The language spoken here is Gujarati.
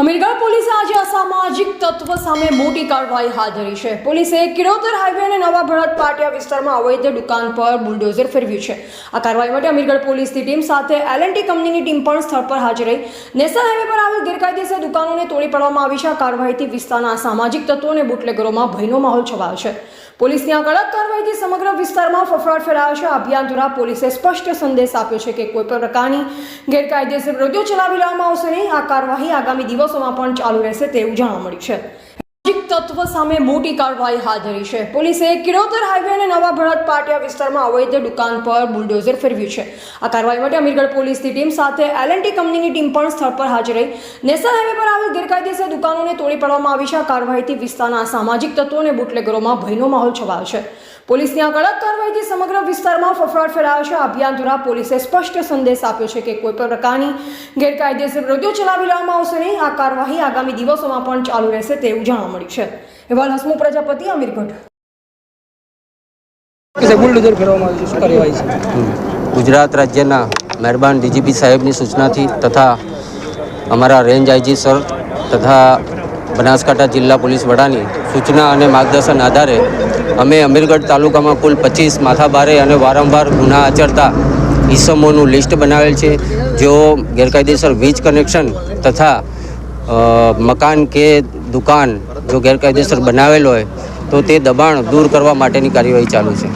અમીરગઢ પોલીસે આજે અસામાજિક તત્વ સામે મોટી કાર્યવાહી હાથ ધરી છે. પોલીસે કિરોતર હાઈવે અને નવા ભરત પાટિયા વિસ્તારમાં અવૈધ દુકાન પર બુલડોઝર ફેરવ્યું છે. આ કાર્યવાહી માટે અમીરગઢ પોલીસની ટીમ સાથે એલ કંપનીની ટીમ પણ સ્થળ પર હાજર રહી. નેશનલ હાઈવે પર આવેલ ગેરકાયદેસર દુકાનોને તોડી પાડવામાં આવી છે. આ કાર્યવાહીથી વિસ્તારના સામાજિક તત્વો અને બુટલેગરોમાં ભયનો માહોલ છવાયો છે. પોલીસની આ કડક કાર્યવાહીથી સમગ્ર વિસ્તારમાં ફફડાટ ફેલાયો છે. અભિયાન દ્વારા પોલીસે સ્પષ્ટ સંદેશ આપ્યો છે કે કોઈ પણ પ્રકારની ગેરકાયદેસર પ્રવૃત્તિઓ ચલાવી લેવામાં આવશે નહીં. આ કાર્યવાહી આગામી દિવસોમાં પણ ચાલુ રહેશે તેવું જાણવા મળ્યું છે. તત્વ સામે મોટી કાર્યવાહી હાથ ધરી છે. પોલીસે કિરોતર હાઈવે અને નવા ભરત પાટિયા વિસ્તારમાં અવૈધ દુકાન પર બુલડોઝર ફેરવ્યું છે. આ કાર્યવાહી માટે અમીરગઢ પોલીસની ટીમ સાથે એલએનટી કંપનીની ટીમ પણ સ્થળ પર હાજર રહી. નેશનલ હાઈવે પર આવેલ ગેરકાયદેસર દુકાનોને તોડી પાડવામાં આવી છે. આ કાર્યવાહીથી વિસ્તારના સામાજિક તત્વો અને બુટલેગરોમાં ભયનો માહોલ છવાયો છે. પોલીસની આ કડક કાર્યવાહીથી સમગ્ર વિસ્તારમાં ફફડાટ ફેલાયો છે. અભિયાન દ્વારા પોલીસે સ્પષ્ટ સંદેશ આપ્યો છે કે કોઈ પણ પ્રકારની ગેરકાયદેસર પ્રવૃત્તિઓ ચલાવી લેવામાં આવશે નહીં. આ કાર્યવાહી આગામી દિવસોમાં પણ ચાલુ રહેશે તેવું જાણવા મળ્યું છે. અહેવાલ હસમુ પ્રજાપતિ? અમીરગઢ બુલડોઝર ફેરવવામાં આવ્યું શું કાર્યવાહી છે? ગુજરાત રાજ્યના મહેરબાન ડીજીપી સાહેબની સૂચનાથી તથા અમારા રેન્જ આઈજી સર તથા બનાસકાંઠા જિલ્લા પોલીસ વડાની સૂચના અને માર્ગદર્શન આધારે અમે અમીરગઢ તાલુકામાં કુલ પચીસ માથાભારે અને વારંવાર ગુના આચરતા ઈસમોનું લિસ્ટ બનાવેલ છે જેઓ ગેરકાયદેસર વીજ કનેક્શન તથા મકાન કે દુકાન જો ગેરકાયદેસર બનાવેલ હોય તો તે દબાણ દૂર કરવા માટેની કાર્યવાહી ચાલુ છે.